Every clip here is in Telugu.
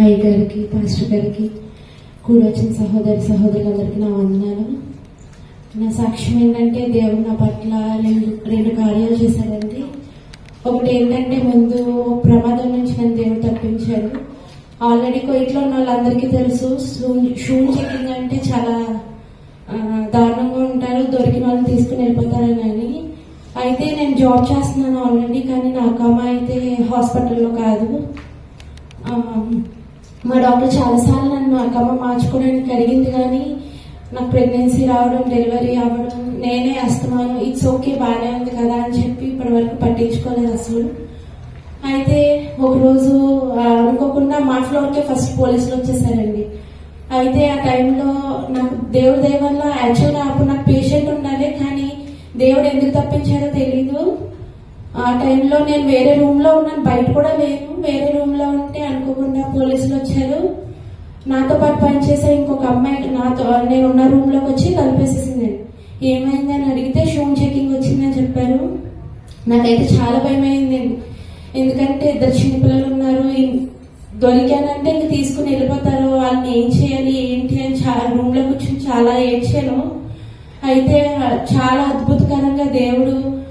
అయ్య గారికి పాస్టర్ గారికి కూడా వచ్చిన సహోదరి సహోదరులందరికీ నా వందనాలు. నా సాక్ష్యం ఏంటంటే దేవుడు నా పట్ల రెండు రెండు కార్యాలు చేశాడండి ఒకటి ఏంటంటే ముందు ప్రమాదం నుంచి నన్ను దేవుడు తప్పించాడు. ఆల్రెడీ కోయిట్లో ఉన్న వాళ్ళందరికీ తెలుసు షూన్ చెకింగ్ అంటే చాలా దారుణంగా ఉంటారు దొరికిన వాళ్ళు తీసుకుని వెళ్ళిపోతారని అని అయితే నేను జాబ్ చేస్తున్నాను ఆల్రెడీ కానీ నా అమ్మ అయితే హాస్పిటల్లో కాదు. మా డాక్టర్ చాలాసార్లు నన్ను అక్కమ్మ మార్చుకోవడానికి అడిగింది కానీ నాకు ప్రెగ్నెన్సీ రావడం డెలివరీ అవ్వడం నేనే అస్తమాను ఇట్స్ ఓకే బాగానే ఉంది కదా అని చెప్పి ఇప్పటి వరకు పట్టించుకోలేదు అసలు. అయితే ఒకరోజు అనుకోకుండా మా ఫ్లోర్కే ఫస్ట్ పోలీసులు వచ్చేసారండి. అయితే ఆ టైంలో నాకు దేవుడి దయ వల్ల యాక్చువల్గా అప్పుడు నాకు పేషెంట్ ఉండాలి కానీ దేవుడు ఎందుకు తప్పించారో టైంలో నేను వేరే రూమ్లో ఉన్నాను. బయట కూడా లేను వేరే రూమ్లో ఉంటే అనుకోకుండా పోలీసులు వచ్చారు. నాతో పాటు పనిచేసే ఇంకొక అమ్మాయి నాతో నేను ఉన్న రూమ్లోకి వచ్చి కలిపేసేసింది. ఏమైంది అని అడిగితే షూన్ చెకింగ్ వచ్చిందని చెప్పారు. నాకైతే చాలా భయం అయింది ఎందుకంటే ఇద్దరు చిన్నపిల్లలు ఉన్నారు. దొరికానంటే ఇంక తీసుకుని వెళ్ళిపోతారు. వాళ్ళని ఏం చేయాలి ఏంటి అని చాలా రూమ్లో కూర్చొని చాలా ఏడ్చాను. అయితే చాలా అద్భుతకరంగా దేవుడు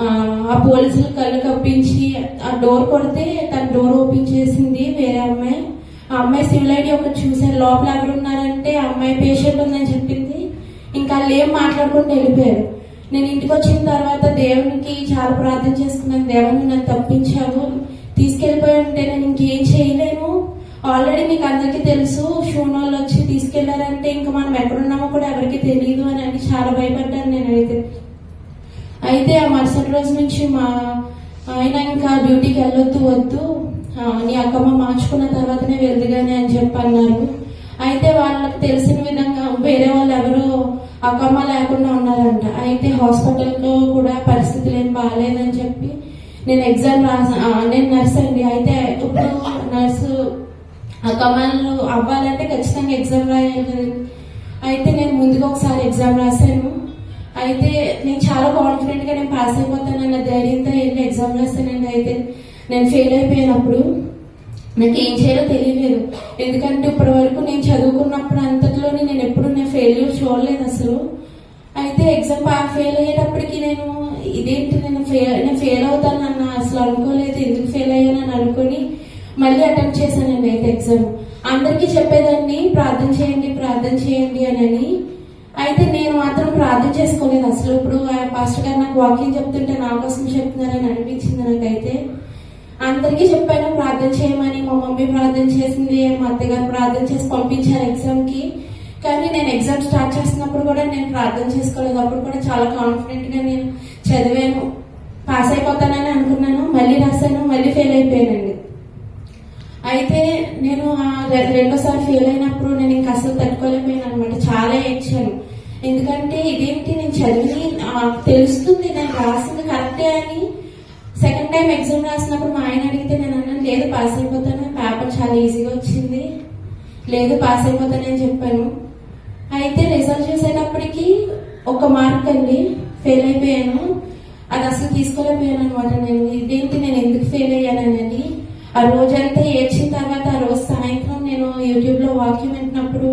ఆ, పోలీసులు కళ్ళు కప్పించి ఆ డోర్ కొడితే తన డోర్ ఓపెన్ చేసింది వేరే అమ్మాయి. ఆ అమ్మాయి సివిల్ ఐడి ఒకటి చూసారు లోపల ఎవరు ఉన్నారంటే ఆ అమ్మాయి పేషెంట్ ఉందని చెప్పింది. ఇంకా వాళ్ళు ఏం మాట్లాడుకుంటూ వెళ్ళిపోయారు. నేను ఇంటికి వచ్చిన తర్వాత దేవునికి చాలా ప్రార్థన చేసుకున్నాను. దేవుని నన్ను తప్పించావు. తీసుకెళ్ళిపోయి ఉంటే నేను ఇంకేం చేయలేను. ఆల్రెడీ మీకు అందరికీ తెలుసు. షూనోళ్ళు వచ్చి తీసుకెళ్ళారంటే ఇంకా మనం ఎక్కడున్నామో కూడా ఎవరికి తెలియదు అని అని చాలా భయపడ్డాను నేనైతే. అయితే ఆ మరుసటి రోజు నుంచి మా ఆయన ఇంకా డ్యూటీకి వెళ్ళొద్దు వద్దు. నీ అక్కమ్మ మార్చుకున్న తర్వాతనే వెళ్దుగానే అని చెప్పి అన్నారు. అయితే వాళ్ళకి తెలిసిన విధంగా వేరే వాళ్ళు ఎవరు అక్కమ్మ లేకుండా ఉన్నారంట. అయితే హాస్పిటల్లో కూడా పరిస్థితులు ఏం బాగాలేదని చెప్పి నేను ఎగ్జామ్ రాసా నేను నర్స్ అండి. అయితే ఇప్పుడు నర్సు అక్కమ్మలు అవ్వాలంటే ఖచ్చితంగా ఎగ్జామ్ రాయాలి అయితే నేను ముందుగా ఒకసారి ఎగ్జామ్ రాశాను. అయితే నేను చాలా కాన్ఫిడెంట్గా నేను పాస్ అయిపోతానన్న ధైర్యంతో వెళ్ళి ఎగ్జామ్ రాస్తానండి అయితే. నేను ఫెయిల్ అయిపోయినప్పుడు నాకు ఏం చేయాలో తెలియలేదు. ఎందుకంటే ఇప్పటి వరకు నేను చదువుకున్నప్పుడు అంతట్లోనే నేను ఎప్పుడు నేను ఫెయిల్యూర్ చూడలేదు అసలు. అయితే ఎగ్జామ్ ఫెయిల్ అయ్యేటప్పటికి నేను ఇదేంటి నేను ఫెయిల్ నేను ఫెయిల్ అవుతానన్న అసలు అనుకోలేదు. ఎందుకు ఫెయిల్ అయ్యానని అనుకుని మళ్ళీ అటెంప్ట్ చేశానండి అయితే ఎగ్జామ్ అందరికీ చెప్పేదాన్ని ప్రార్థన చేయండి ప్రార్థన చేయండి అని అని అయితే నేను మాత్రం ప్రార్థన చేసుకోలేదు. అసలు ఇప్పుడు పాస్టర్ గారు నాకు వాకింగ్ చెప్తుంటే నా కోసం చెప్తున్నారని అనిపించింది నాకైతే. అందరికీ చెప్పాను ప్రార్థన చేయమని మా మమ్మీ ప్రార్థన చేసింది మా అత్తగారు ప్రార్థన చేసి పంపించారు ఎగ్జామ్కి. కానీ నేను ఎగ్జామ్ స్టార్ట్ చేస్తున్నప్పుడు కూడా నేను ప్రార్థన చేసుకోలేదు. అప్పుడు కూడా చాలా కాన్ఫిడెంట్గా నేను చదివాను. పాస్ అయిపోతానని అనుకున్నాను. మళ్ళీ రాశాను. మళ్ళీ ఫెయిల్ అయిపోయానండి. అయితే నేను ఆ రె- రెండోసారి ఫెయిల్ అయినప్పుడు నేను ఇంకా అసలు తట్టుకోలేకపోయాను అనమాట చాలా ఏడ్చాను. ఎందుకంటే ఇదేంటి నేను చదివి తెలుస్తుంది నేను రాసింది కరెక్టే అని సెకండ్ టైం ఎగ్జామ్ రాసినప్పుడు మా ఆయన అడిగితే నేను అన్నాను లేదు పాస్ అయిపోతాను పేపర్ చాలా ఈజీగా వచ్చింది. లేదు పాస్ అయిపోతానని చెప్పాను. అయితే రిజల్ట్ చూసేటప్పటికి ఒక మార్క్ అండి ఫెయిల్ అయిపోయాను. అది అసలు తీసుకోలేకపోయాను అనమాట నేను. ఇదేంటి నేను ఎందుకు ఫెయిల్ అయ్యానని ఆ రోజంతా ఏడ్చిన తర్వాత ఆ రోజు సాయంత్రం నేను యూట్యూబ్లో వాక్యం వింటున్నప్పుడు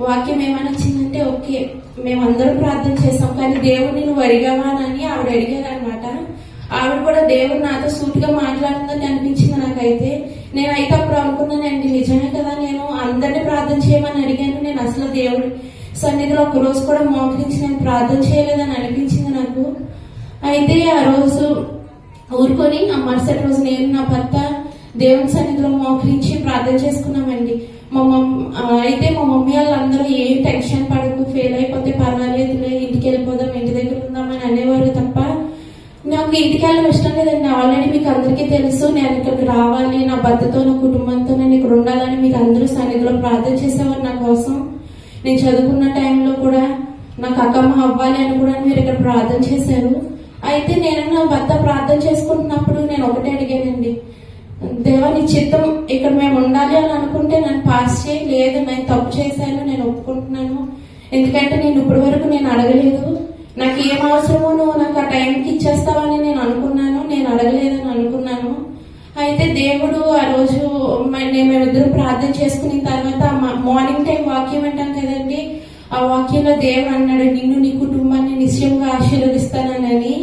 వాక్యం ఏమనొచ్చిందంటే ఓకే మేమందరం ప్రార్థన చేస్తాం కానీ దేవుడిని నువ్వు అడిగావా అని ఆవిడ అడిగారు అనమాట ఆవిడ కూడా దేవుడు నాతో సూటిగా మాట్లాడుతుందని అనిపించింది నాకైతే. నేనైతే అప్పుడు అనుకున్నానండి నిజమే కదా నేను అందరినీ ప్రార్థన చేయమని అడిగాను. నేను అసలు దేవుడు సన్నిధిలో ఒక రోజు కూడా మోకరించి నేను ప్రార్థన చేయలేదని అనిపించింది నాకు. అయితే ఆ రోజు ఊరుకొని ఆ మరుసటి రోజు నేను నా భర్త దేవుని సన్నిధిలో మోకరించి ప్రార్థన చేసుకున్నామండి. మా మమ్ అయితే మా మమ్మీ వాళ్ళందరూ ఏం టెన్షన్ పడకు ఫెయిల్ అయిపోతే పర్వాలేదులే ఇంటికి వెళ్ళిపోదాం ఇంటి దగ్గర ఉందామని అనేవారు తప్ప నాకు ఇంటికి వెళ్ళడం ఇష్టం లేదండి. ఆల్రెడీ మీకు అందరికీ తెలుసు నేను ఇక్కడికి రావాలి నా భర్తతో నా కుటుంబంతో నేను ఇక్కడ ఉండాలని మీరు అందరూ సన్నిధిలో ప్రార్థన చేసేవారు నా కోసం. నేను చదువుకున్న టైంలో కూడా నాకు అక్కమ్మ అవ్వాలి అని కూడా మీరు ఇక్కడ ప్రార్థన చేశారు. అయితే నేను నా భర్త ప్రార్థన చేసుకుంటున్నప్పుడు నేను ఒకటే అడిగానండి. దేవా నీ చిత్తం ఇక్కడ మేము ఉండాలి అని అనుకుంటే నన్ను పాస్ చేయి లేదు నేను తప్పు చేశాను నేను ఒప్పుకుంటున్నాను. ఎందుకంటే నేను ఇప్పటి వరకు నేను అడగలేదు. నాకు ఏం అవసరమో నువ్వు నాకు ఆ టైంకి ఇచ్చేస్తావని నేను అనుకున్నాను నేను అడగలేదని అనుకున్నాను. అయితే దేవుడు ఆ రోజు నేను మేమిద్దరం ప్రార్థన చేసుకున్న తర్వాత మార్నింగ్ టైం వాక్యం అంటాం కదండి ఆ వాక్యంలో దేవుడు అన్నాడు నిన్ను నీ కుటుంబాన్ని నిశ్చయంగా ఆశీర్వదిస్తానని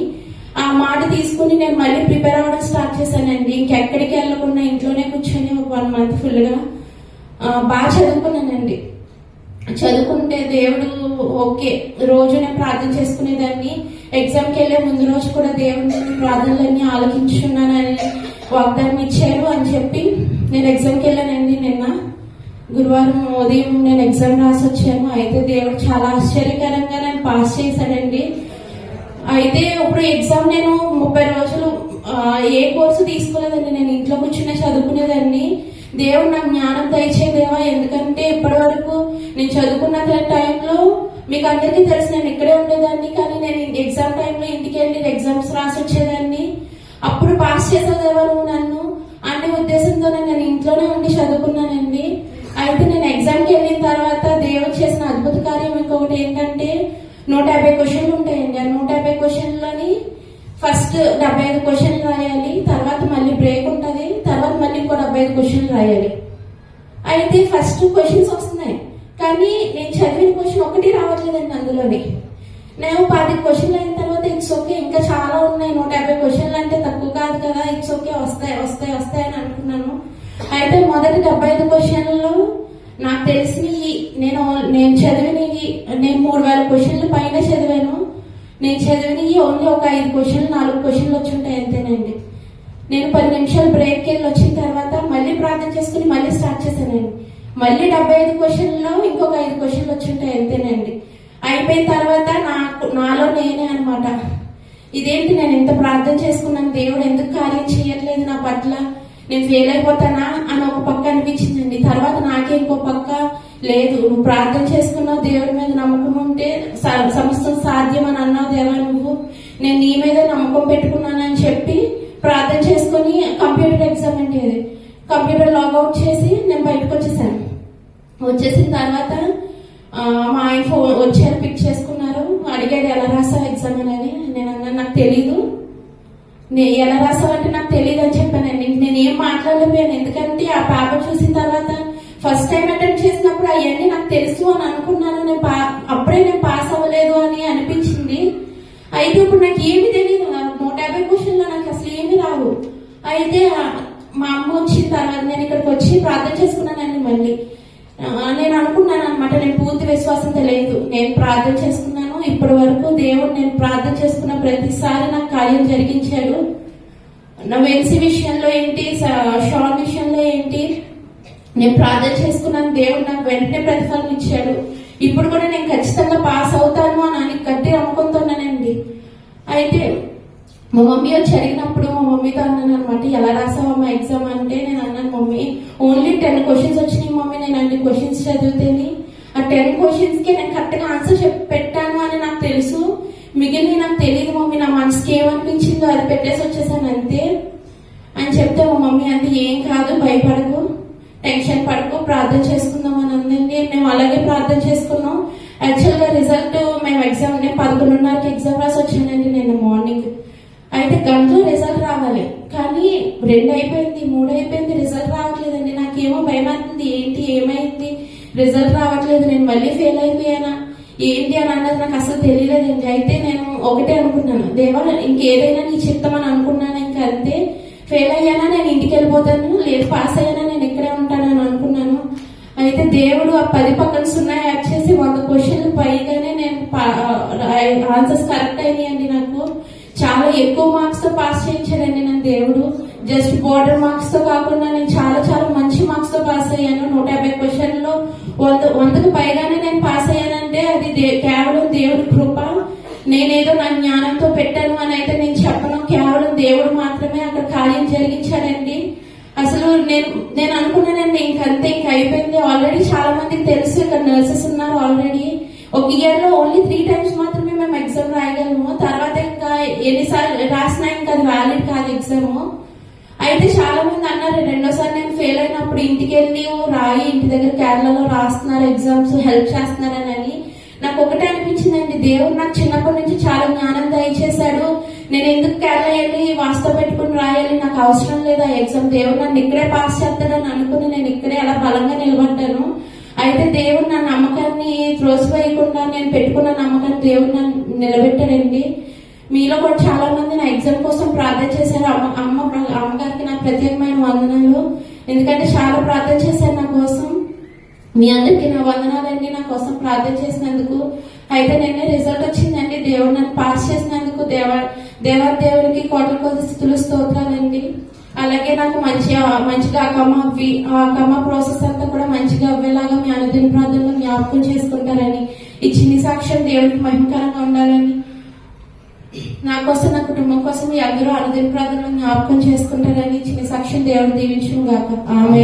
మాట తీసుకుని నేను మళ్ళీ ప్రిపేర్ అవ్వడం స్టార్ట్ చేశానండి. ఇంకెక్కడికి వెళ్ళకుండా ఇంట్లోనే కూర్చొని ఒక వన్ మంత్ ఫుల్గా బాగా చదువుకున్నానండి. చదువుకుంటే దేవుడు ఓకే రోజు నేను ప్రార్థన చేసుకునేదాన్ని. ఎగ్జామ్కి వెళ్ళే ముందు రోజు కూడా దేవుడిని ప్రార్థనలన్నీ ఆలోచించున్నానని వాగ్దానం ఇచ్చారు అని చెప్పి నేను ఎగ్జామ్కి వెళ్ళానండి నిన్న. గురువారం ఉదయం నేను ఎగ్జామ్ రాసి వచ్చాను. అయితే దేవుడు చాలా ఆశ్చర్యకరంగా నేను పాస్ చేశాడండి. అయితే ఇప్పుడు ఎగ్జామ్ నేను ముప్పై రోజులు ఏ కోర్సు తీసుకోలేదండి. నేను ఇంట్లో కూర్చునే చదువుకునేదాన్ని. దేవుడు నాకు జ్ఞానం దయచేదేవా ఎందుకంటే ఇప్పటి వరకు నేను చదువుకున్న టైంలో మీకు అందరికీ తెలుసు నేను ఇక్కడే ఉండేదాన్ని కానీ నేను ఎగ్జామ్ టైంలో ఇంటికి వెళ్ళి ఎగ్జామ్స్ రాసి వచ్చేదాన్ని అప్పుడు పాస్ చేసేదేవా నువ్వు నన్ను. అనే ఉద్దేశంతోనే నేను ఇంట్లోనే ఉండి చదువుకున్నానండి. అయితే నేను ఎగ్జామ్కి వెళ్ళిన తర్వాత దేవుడు చేసిన అద్భుత కార్యం ఇంకొకటి ఏంటంటే నూట యాభై క్వశ్చన్లని ఫస్ట్ డెబ్బై ఐదు క్వశ్చన్లు రాయాలి తర్వాత మళ్ళీ బ్రేక్ ఉంటుంది తర్వాత మళ్ళీ ఇంకో డెబ్బై ఐదు క్వశ్చన్లు రాయాలి. అయితే ఫస్ట్ క్వశ్చన్స్ వస్తున్నాయి. కానీ నేను చదివిన క్వశ్చన్ ఒకటి రావట్లేదండి అందులోని. నేను పది క్వశ్చన్లు అయిన తర్వాత ఇట్స్ ఓకే ఇంకా చాలా ఉన్నాయి. నూట యాభై క్వశ్చన్లు అంటే తక్కువ కాదు కదా. ఇట్స్ ఓకే వస్తాయి వస్తాయి వస్తాయి అని అనుకున్నాను. అయితే మొదటి డెబ్బై ఐదు క్వశ్చన్లలో నాకు తెలిసినవి నేను నేను చదివినవి నేను మూడు వేల క్వశ్చన్లు పైన చదివాను. నేను చదివిన ఈ ఓన్లీ ఒక ఐదు క్వశ్చన్లు నాలుగు క్వశ్చన్లు వచ్చి ఉంటాయి అంతేనండి. నేను పది నిమిషాలు బ్రేక్ వెళ్ళి వచ్చిన తర్వాత మళ్ళీ ప్రార్థన చేసుకుని మళ్ళీ స్టార్ట్ చేశానండి. మళ్ళీ డెబ్బై ఐదు క్వశ్చన్లో ఇంకొక ఐదు క్వశ్చన్లు వచ్చి ఉంటాయి అంతేనండి. అయిపోయిన తర్వాత నాకు నాలో నేనే అనమాట ఇదేంటి నేను ఎంత ప్రార్థన చేసుకున్నాను? దేవుడు ఎందుకు కార్యం చేయట్లేదు నా పట్ల? నేను ఫెయిల్ అయిపోతానా? అని ఒక పక్క అనిపించింది లేదు నువ్వు ప్రార్థన చేసుకున్నావు దేవుడి మీద నమ్మకం ఉంటే స- సమస్తం సాధ్యం అని అన్నావు దేవా నువ్వు. నేను నీ మీద నమ్మకం పెట్టుకున్నానని చెప్పి ప్రార్థన చేసుకుని కంప్యూటర్ ఎగ్జామ్ అంటే కంప్యూటర్ లాగౌట్ చేసి నేను బయటకు వచ్చేసాను. వచ్చేసిన తర్వాత మా ఆయన ఫోన్ వచ్చారు పిక్ చేసుకున్నారు. అడిగాడు ఎలా రాసావు ఎగ్జామ్ అని నేను అన్నాను నాకు తెలీదు. నేను ఎలా రాసావంటే నాకు తెలియదు అని చెప్పానండి నేను ఏం మాట్లాడలేకపోయాను. ఎందుకంటే ఆ పేపర్ చూసిన తర్వాత ఫస్ట్ టైం అటెంప్ట్ చేసినప్పుడు అవన్నీ నాకు తెలుసు అని అనుకున్నాను. నేను పా- అప్పుడే నేను పాస్ అవ్వలేదు అని అనిపించింది. అయితే ఇప్పుడు నాకు ఏమి తెలియదు నూట యాభై క్వశ్చన్లో నాకు అసలు ఏమి రావు. అయితే మా అమ్మ వచ్చిన తర్వాత నేను ఇక్కడికి వచ్చి ప్రార్థన చేసుకున్నానండి మళ్ళీ. నేను అనుకున్నాను అనమాట నేను పూర్తి విశ్వాసంతో లేదు నేను ప్రార్థన చేసుకున్నాను. ఇప్పటి వరకు దేవుడు నేను ప్రార్థన చేసుకున్న ప్రతిసారి నాకు కార్యం జరిగించాడు. నా వెన్సీ విషయంలో ఏంటి స- షాన్ విషయంలో ఏంటి నేను ప్రార్థన చేసుకున్నాను దేవుడు నాకు వెంటనే ప్రతిఫలం ఇచ్చాడు. ఇప్పుడు కూడా నేను ఖచ్చితంగా పాస్ అవుతాను అని అని గట్టి నమ్ముకుంటున్నానండి. అయితే మా మమ్మీ వచ్చి అడిగినప్పుడు మా మమ్మీతో అన్నాను అనమాట ఎలా రాసావమ్మా ఎగ్జామ్? అంటే నేను అన్నాను మమ్మీ ఓన్లీ టెన్ క్వశ్చన్స్ వచ్చినాయి మమ్మీ నేను అన్ని క్వశ్చన్స్ చదివితేని ఆ టెన్ క్వశ్చన్స్కి నేను కరెక్ట్గా ఆన్సర్ చెప్పి పెట్టాను అని నాకు తెలుసు. మిగిలిన నాకు తెలియదు మమ్మీ నా మనసుకి ఏమనిపించిందో అది పెట్టేసి వచ్చేసాను అంతే. అని చెప్తే మా మమ్మీ అంతే ఏం కాదు భయపడకు. టెన్షన్ పడుకో ప్రార్థన చేసుకుందాం అని అందండి మేము అలాగే ప్రార్థన చేసుకున్నాం. యాక్చువల్గా రిజల్ట్ మేము ఎగ్జామ్ నేను పదకొండున్నరకి ఎగ్జామ్ రాసి వచ్చానండి నేను మార్నింగ్ అయితే గంటలో రిజల్ట్ రావాలి. కానీ రెండు అయిపోయింది మూడు అయిపోయింది రిజల్ట్ రావట్లేదండి. నాకేమో భయం అవుతుంది ఏంటి ఏమైంది? రిజల్ట్ రావట్లేదు. నేను మళ్ళీ ఫెయిల్ అయిపోయానా? ఏంటి అని అన్నది నాకు అసలు తెలియలేదండి. అయితే నేను ఒకటే అనుకున్నాను. దేవా ఇంకేదైనా నీ చిత్తం అని అనుకున్నాను? ఇంకా అంతే. ఫెయిల్ అయ్యానా? నేను ఇంటికి వెళ్ళిపోతాను. లేదు పాస్ అయ్యానా? నేను ఇక్కడే ఉంటానని అనుకున్నాను. అయితే దేవుడు ఆ పది పక్కన సున్నా యాడ్ చేసి వంద క్వశ్చన్లు పైగానే నేను ఆన్సర్స్ కరెక్ట్ అయినాయండి నాకు. చాలా ఎక్కువ మార్క్స్తో పాస్ చేయించాడండి నన్ను దేవుడు. జస్ట్ బోర్డర్ మార్క్స్తో కాకుండా నేను చాలా చాలా మంచి మార్క్స్తో పాస్ అయ్యాను. నూట యాభై క్వశ్చన్లో. వంద వందకు పైగానే నేను పాస్ అయ్యానంటే అది దే- కేవలం దేవుడి కృప. నేనేదో నా జ్ఞానంతో నేను నేను అనుకున్నానండి ఇంకంతే ఇంక అయిపోయింది. ఆల్రెడీ చాలా మందికి తెలుసు ఇక్కడ నర్సెస్ ఉన్నారు ఆల్రెడీ ఒక ఇయర్లో ఓన్లీ త్రీ టైమ్స్ మాత్రమే మేము ఎగ్జామ్ రాయగలము. తర్వాత ఇంకా ఎన్నిసార్లు రాసినా ఇంకా అది వ్యాలిడ్ కాదు ఎగ్జామ్ అయితే చాలా మంది అన్నారు రెండోసారి నేను ఫెయిల్ అయినప్పుడు ఇంటికి వెళ్ళి రాయి ఇంటి దగ్గర కేరళలో రాస్తున్నారు ఎగ్జామ్స్ హెల్ప్ చేస్తున్నారని. అని నాకు ఒకటే అనిపించిందండి దేవుడు నాకు చిన్నప్పటి నుంచి చాలా జ్ఞానం దయచేశాడు. నేను ఎందుకు కేరళ వెళ్ళి వాస్తవ పెట్టుకుని రాయాలి. నాకు అవసరం లేదా ఎగ్జామ్ దేవుడు నన్ను ఇక్కడే పాస్ చేస్తాడని అనుకుని నేను ఇక్కడే అలా బలంగా నిలబడ్డాను. అయితే దేవుడు నా నమ్మకాన్ని త్రోసిపోయకుండా నేను పెట్టుకున్న నమ్మకాన్ని దేవుడు నన్ను నిలబెట్టాడండి. మీలో కూడా చాలా మంది నా ఎగ్జామ్ కోసం ప్రార్థన చేశారు. అమ్మ అమ్మ అమ్మగారికి నా ప్రత్యేకమైన వందనాలు. ఎందుకంటే చాలా ప్రార్థన చేశారు నా కోసం. మీ అందరికి నా వందనాలండి నా కోసం ప్రార్థన చేసినందుకు. అయితే నిన్నే రిజల్ట్ వచ్చిందండి. దేవుడు నన్ను పాస్ చేసినందుకు దేవ దేవా దేవునికి కోట్ల కొద్ది స్థితులు స్తోత్రాలండి. అలాగే నాకు మంచి మంచిగా అకమ్మ ఆ అకమ్మ ప్రాసెస్ అంతా కూడా మంచిగా అవ్వేలాగా మీ అనుదిన ప్రార్థనలో జ్ఞాపకం చేసుకుంటారని ఈ చిన్ని సాక్ష్యం దేవుడికి మహిమకరంగా ఉండాలని నా కోసం నా కుటుంబం కోసం మీ అందరూ అనుదిన ప్రార్థనలో జ్ఞాపకం చేసుకుంటారని చిన్న సాక్ష్యం దేవుడు దీవించును ఆమె